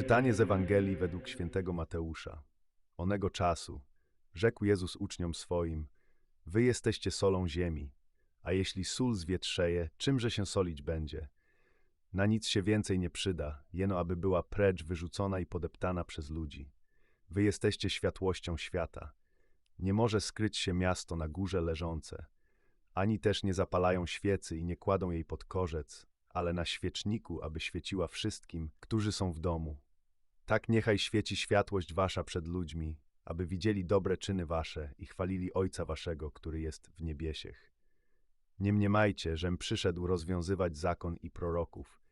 Czytanie z Ewangelii według świętego Mateusza. Onego czasu rzekł Jezus uczniom swoim: Wy jesteście solą ziemi, a jeśli sól zwietrzeje, czymże się solić będzie? Na nic się więcej nie przyda, jeno aby była precz wyrzucona i podeptana przez ludzi. Wy jesteście światłością świata. Nie może skryć się miasto na górze leżące, ani też nie zapalają świecy i nie kładą jej pod korzec, ale na świeczniku, aby świeciła wszystkim, którzy są w domu. Tak niechaj świeci światłość wasza przed ludźmi, aby widzieli dobre czyny wasze i chwalili Ojca waszego, który jest w niebiesiech. Nie mniemajcie, żem przyszedł rozwiązywać zakon i proroków.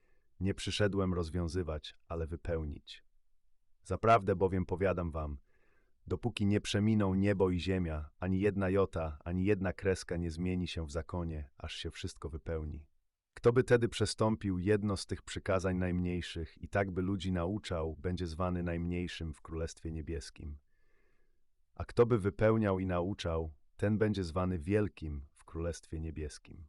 Nie przyszedłem rozwiązywać, ale wypełnić. Zaprawdę bowiem powiadam wam, dopóki nie przeminą niebo i ziemia, ani jedna jota, ani jedna kreska nie zmieni się w zakonie, aż się wszystko wypełni. Kto by tedy przestąpił jedno z tych przykazań najmniejszych i tak by ludzi nauczał, będzie zwany najmniejszym w Królestwie Niebieskim. A kto by wypełniał i nauczał, ten będzie zwany wielkim w Królestwie Niebieskim.